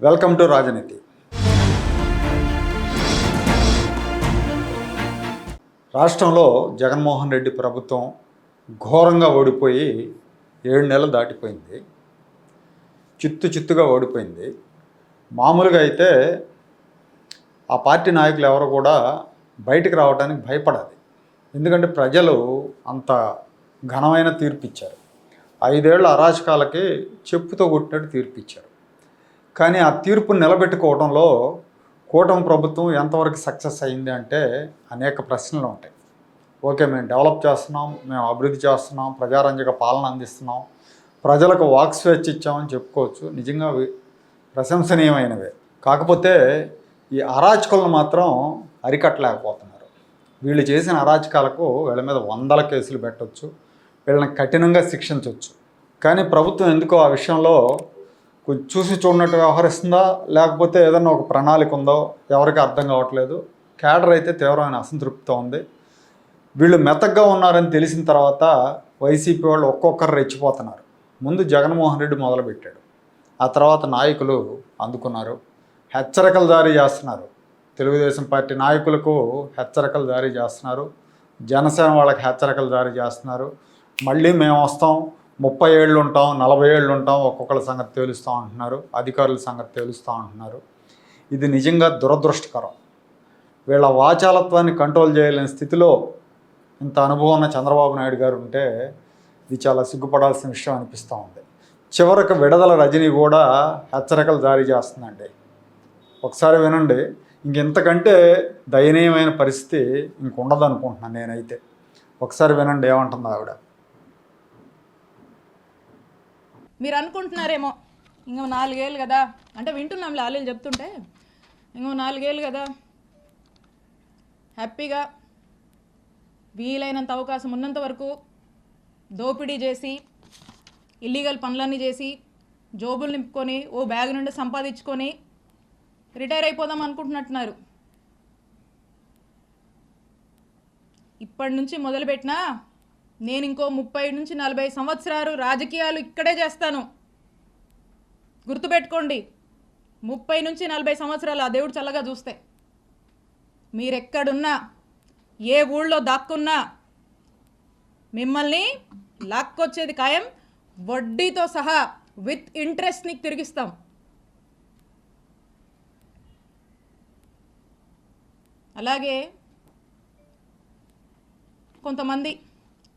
Welcome to రాజనీతి. రాష్ట్రంలో జగన్మోహన్ రెడ్డి ప్రభుత్వం ఘోరంగా ఓడిపోయి ఏడు నెలలు దాటిపోయింది. చిత్తు చిత్తుగా ఓడిపోయింది. మామూలుగా అయితే ఆ పార్టీ నాయకులు ఎవరు కూడా బయటికి రావడానికి భయపడాలి ఎందుకంటే ప్రజలు అంత ఘనమైన తీర్పు ఇచ్చారు ఐదేళ్ళ అరాచకాలకి చెప్పుతో కొట్టినట్టు తీర్పు ఇచ్చారు కానీ ఆ తీర్పును నిలబెట్టుకోవడంలో కూటమి ప్రభుత్వం ఎంతవరకు సక్సెస్ అయింది అంటే అనేక ప్రశ్నలు ఉంటాయి. ఓకే మేము డెవలప్ చేస్తున్నాం మేము అభివృద్ధి చేస్తున్నాం ప్రజారంజక పాలన అందిస్తున్నాం ప్రజలకు వాక్ స్వేచ్ఛ ఇచ్చామని చెప్పుకోవచ్చు. నిజంగా ప్రశంసనీయమైనవే. కాకపోతే ఈ అరాచకులను మాత్రం అరికట్టలేకపోతున్నారు. వీళ్ళు చేసిన అరాచకాలకు వీళ్ళ మీద వందల కేసులు పెట్టవచ్చు వీళ్ళని కఠినంగా శిక్షించవచ్చు కానీ ప్రభుత్వం ఎందుకో ఆ విషయంలో చూసి చూడనట్టు వ్యవహరిస్తుందా? లేకపోతే ఏదన్నా ఒక ప్రణాళిక ఉందో? ఎవరికి అర్థం కావట్లేదు. కేడర్ అయితే తీవ్రమైన అసంతృప్తితో ఉంది. వీళ్ళు మెతగ్గా ఉన్నారని తెలిసిన తర్వాత వైసీపీ వాళ్ళు ఒక్కొక్కరు రెచ్చిపోతున్నారు. ముందు జగన్మోహన్ రెడ్డి మొదలుపెట్టాడు. ఆ తర్వాత నాయకులు అందుకున్నారు. హెచ్చరికలు జారీ చేస్తున్నారు. తెలుగుదేశం పార్టీ నాయకులకు హెచ్చరికలు జారీ చేస్తున్నారు. జనసేన వాళ్ళకి హెచ్చరికలు జారీ చేస్తున్నారు. మళ్ళీ మేము వస్తాం. ముప్పై ఏళ్ళు ఉంటాం నలభై ఏళ్ళు ఉంటాం ఒక్కొక్కళ్ళ సంగతి తేలుస్తూ ఉంటున్నారు అధికారుల సంగతి తేలుస్తూ ఉంటున్నారు. ఇది నిజంగా దురదృష్టకరం. వీళ్ళ వాచాలత్వాన్ని కంట్రోల్ చేయలేని స్థితిలో ఇంత అనుభవం ఉన్న చంద్రబాబు నాయుడు గారు ఉంటే ఇది చాలా సిగ్గుపడాల్సిన విషయం అనిపిస్తూ ఉంది. చివరకు విడదల రజనీ కూడా హెచ్చరికలు జారీ చేస్తుందండి. ఒకసారి వినండి ఇంకెంతకంటే దయనీయమైన పరిస్థితి ఇంకుండదు అనుకుంటున్నాను నేనైతే. ఒకసారి వినండి ఏమంటుంది ఆవిడ? మీరు అనుకుంటున్నారేమో. ఇంకో నాలుగేళ్ళు కదా. అంటే వింటున్నాం లాలీలు చెప్తుంటే. ఇంకో నాలుగేళ్ళు కదా. హ్యాపీగా వీలైనంత అవకాశం ఉన్నంత వరకు దోపిడీ చేసి ఇల్లీగల్ పనులన్నీ చేసి జోబులు నింపుకొని ఓ బ్యాగ్ నుండి సంపాదించుకొని రిటైర్ అయిపోదాం అనుకుంటున్నట్టున్నారు. ఇప్పటి నుంచి మొదలుపెట్టినా నేను ఇంకో ముప్పై నుంచి నలభై సంవత్సరాలు రాజకీయాలు ఇక్కడే చేస్తాను. గుర్తుపెట్టుకోండి ముప్పై నుంచి నలభై సంవత్సరాలు ఆ దేవుడు చల్లగా చూస్తే. మీరెక్కడున్నా ఏ ఊళ్ళో దాక్కున్నా మిమ్మల్ని లాక్కొచ్చేది ఖాయం వడ్డీతో సహా విత్ ఇంట్రెస్ట్ నీకు తిరిగిస్తాం. అలాగే కొంతమంది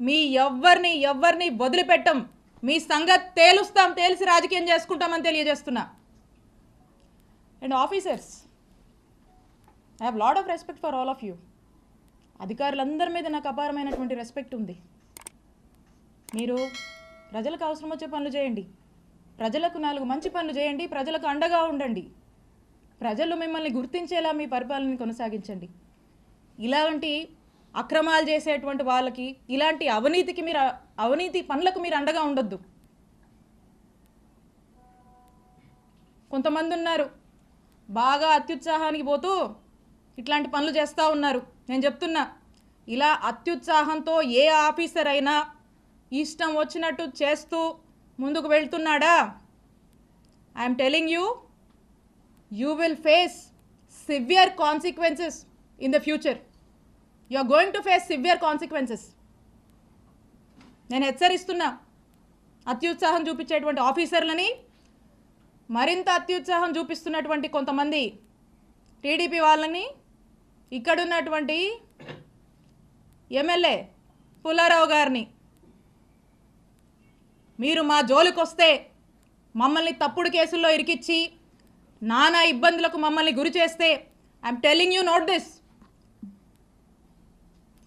మీ ఎవ్వరిని ఎవ్వరిని వదిలిపెట్టం. మీ సంగతి తేలుస్తాం తేల్చి రాజకీయం చేసుకుంటామని తెలియజేస్తున్నా. And officers I have lot of respect for all of you అధికారులందరి మీద నాకు అపారమైనటువంటి రెస్పెక్ట్ ఉంది. మీరు ప్రజలకు అవసరం వచ్చే పనులు చేయండి. ప్రజలకు నాలుగు మంచి పనులు చేయండి. ప్రజలకు అండగా ఉండండి. ప్రజలు మిమ్మల్ని గుర్తించేలా మీ పరిపాలనని కొనసాగించండి. ఇలాంటి అక్రమాలు చేసేటువంటి వాళ్ళకి ఇలాంటి అవినీతికి మీరు అవినీతి పనులకు మీరు అండగా ఉండొద్దు. కొంతమంది ఉన్నారు బాగా అత్యుత్సాహానికి పోతూ ఇట్లాంటి పనులు చేస్తూ ఉన్నారు. నేను చెప్తున్నా ఇలా అత్యుత్సాహంతో ఏ ఆఫీసర్ అయినా ఇష్టం వచ్చినట్టు చేస్తూ ముందుకు వెళ్తున్నాడా? I'm telling you you will face severe consequences in the future you are going to face severe consequences నేను హెచ్చరిస్తున్నా అత్యుత్సాహం చూపించేటువంటి ఆఫీసర్లని మరింత అత్యుత్సాహం చూపిస్తున్నటువంటి కొంతమంది టీడీపీ వాళ్ళని ఇక్కడున్నటువంటి ఎమ్మెల్యే పుల్లారావు గారిని. మీరు మా జోలికొస్తే మమ్మల్ని తప్పుడు కేసుల్లో ఇరికిచ్చి నానా ఇబ్బందులకు మమ్మల్ని గురి చేస్తే I'm telling you note this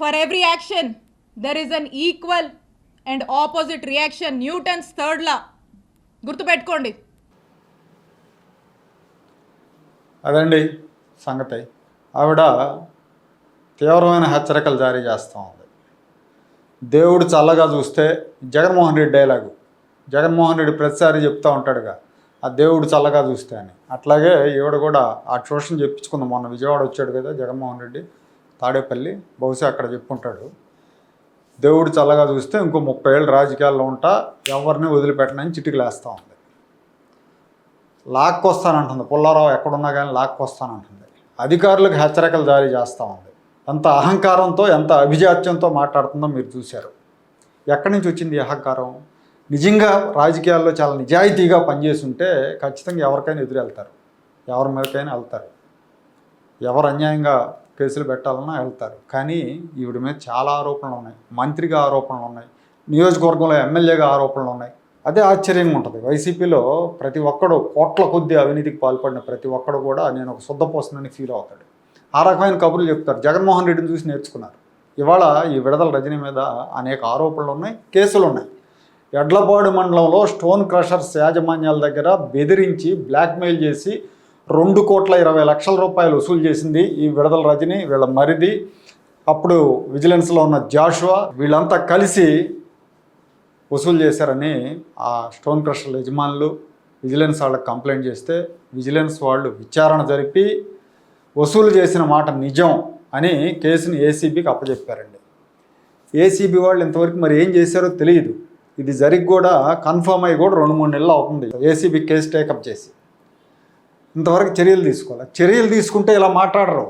for every action there is an equal and opposite reaction Newton's third law గుర్తుపెట్టుకోండి. అదండి సంగతి. ఆవిడ తీవ్రమైన హెచ్చరికలు జారీ చేస్తూ ఉంది. దేవుడు చల్లగా చూస్తే జగన్మోహన్ రెడ్డి డైలాగు. జగన్మోహన్ రెడ్డి ప్రతిసారి చెప్తూ ఉంటాడుగా ఆ దేవుడు చల్లగా చూస్తే అని. అట్లాగే ఈవిడ కూడా ఆ ట్యూషన్ చెప్పించుకుంది. మొన్న విజయవాడ వచ్చాడు కదా జగన్మోహన్ రెడ్డి. తాడేపల్లి బహుశా అక్కడ చెప్పుంటాడు. దేవుడు చల్లగా చూస్తే ఇంకో ముప్పై ఏళ్ళు రాజకీయాల్లో ఉంటా ఎవరిని వదిలిపెట్టనని చిటికలేస్తూ ఉంది. లాక్కొస్తానంటుంది. పుల్లారావు ఎక్కడున్నా కానీ లాక్కొస్తానంటుంది. అధికారులకు హెచ్చరికలు జారీ చేస్తూ ఉంది. ఎంత అహంకారంతో ఎంత అభిజాత్యంతో మాట్లాడుతుందో మీరు చూశారు. ఎక్కడి నుంచి వచ్చింది అహంకారం? నిజంగా రాజకీయాల్లో చాలా నిజాయితీగా పనిచేసి ఉంటే ఖచ్చితంగా ఎవరికైనా ఎదురు వెళ్తారు ఎవరి మీదకైనా వెళ్తారు. ఎవరు అన్యాయంగా కేసులు పెట్టాలన్నా వెళ్తారు. కానీ ఈవిడ మీద చాలా ఆరోపణలు ఉన్నాయి. మంత్రిగా ఆరోపణలు ఉన్నాయి. నియోజకవర్గంలో ఎమ్మెల్యేగా ఆరోపణలు ఉన్నాయి. అదే ఆశ్చర్యంగా ఉంటుంది. వైసీపీలో ప్రతి ఒక్కడు కోట్ల కొద్ది అవినీతికి పాల్పడిన ప్రతి ఒక్కడు కూడా నేను ఒక శుద్ధపోసనని ఫీల్ అవుతాడు. ఆ రకమైన కబుర్లు చెప్తారు. జగన్మోహన్ రెడ్డిని చూసి నేర్చుకున్నారు. ఇవాళ ఈ విడదల రజనీ మీద అనేక ఆరోపణలు ఉన్నాయి కేసులు ఉన్నాయి. ఎడ్లపాడు మండలంలో స్టోన్ క్రషర్స్ యాజమాన్యాల దగ్గర బెదిరించి బ్లాక్మెయిల్ చేసి రెండు కోట్ల ఇరవై లక్షల రూపాయలు వసూలు చేసింది ఈ విడదల రజని వీళ్ళ మరిది. అప్పుడు విజిలెన్స్లో ఉన్న జాషువా వీళ్ళంతా కలిసి వసూలు చేశారని ఆ స్టోన్ క్రషర్ల యజమానులు విజిలెన్స్ వాళ్ళకి కంప్లైంట్ చేస్తే విజిలెన్స్ వాళ్ళు విచారణ జరిపి వసూలు చేసిన మాట నిజం అని కేసుని ఏసీబీకి అప్పచెప్పారండి ఏసీబీ వాళ్ళు ఇంతవరకు మరి ఏం చేశారో తెలియదు. ఇది జరిగి కూడా కన్ఫర్మ్ అయ్యి కూడా రెండు మూడు నెలలు అవుతుంది. ఏసీబీ కేసు టేకప్ చేసి. ఇంతవరకు చర్యలు తీసుకోవాలి చర్యలు తీసుకుంటే ఇలా మాట్లాడరు.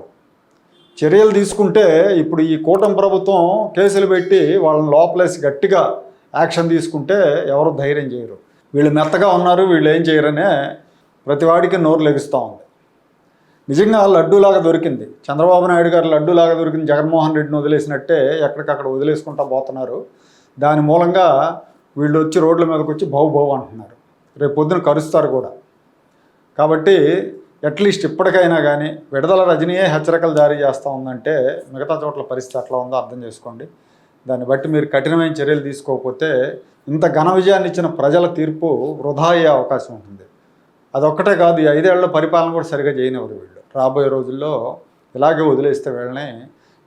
చర్యలు తీసుకుంటే ఇప్పుడు ఈ కూటమి ప్రభుత్వం కేసులు పెట్టి వాళ్ళని లోపలేసి గట్టిగా యాక్షన్ తీసుకుంటే ఎవరు ధైర్యం చేయరు. వీళ్ళు మెత్తగా ఉన్నారు వీళ్ళు ఏం చేయరనే ప్రతివాడికి నోరు లెగుస్తూ ఉంది. నిజంగా లడ్డూలాగా దొరికింది. చంద్రబాబు నాయుడు గారు లడ్డూలాగా దొరికింది జగన్మోహన్ రెడ్డిని వదిలేసినట్టే ఎక్కడికక్కడ వదిలేసుకుంటా పోతున్నారు. దాని మూలంగా వీళ్ళు వచ్చి రోడ్ల మీదకి వచ్చి బావు బావు అంటున్నారు. రేపు పొద్దున కరుస్తారు కూడా. కాబట్టి అట్లీస్ట్ ఇప్పటికైనా కానీ విడదల రజనీయే హెచ్చరికలు జారీ చేస్తూ ఉందంటే మిగతా చోట్ల పరిస్థితి ఎట్లా ఉందో అర్థం చేసుకోండి. దాన్ని బట్టి మీరు కఠినమైన చర్యలు తీసుకోకపోతే ఇంత ఘన విజయాన్ని ఇచ్చిన ప్రజల తీర్పు వృధా అయ్యే అవకాశం ఉంటుంది. అదొక్కటే కాదు ఈ ఐదేళ్ళ పరిపాలన కూడా సరిగా చేయనివ్వరు వీళ్ళు. రాబోయే రోజుల్లో ఇలాగే వదిలేస్తే వీళ్ళని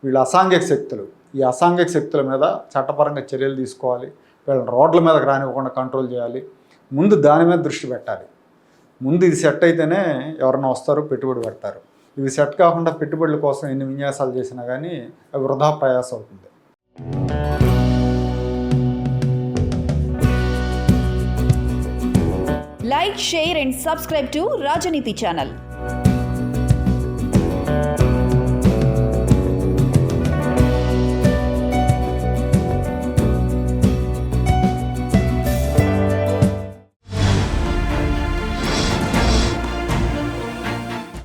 వీళ్ళ అసాంఘిక శక్తులు ఈ అసాంఘిక శక్తుల మీద చట్టపరంగా చర్యలు తీసుకోవాలి. వీళ్ళని రోడ్ల మీదకి రానివ్వకుండా కంట్రోల్ చేయాలి. ముందు దాని మీద దృష్టి పెట్టాలి. ముందు ఇది సెట్ అయితేనే ఎవరైనా వస్తారు పెట్టుబడి పెడతారు. ఇవి సెట్ కాకుండా పెట్టుబడుల కోసం ఎన్ని విన్యాసాలు చేసినా కానీ అవి వృధా ప్రయాసం అవుతుంది like share and subscribe to Rajaneeti channel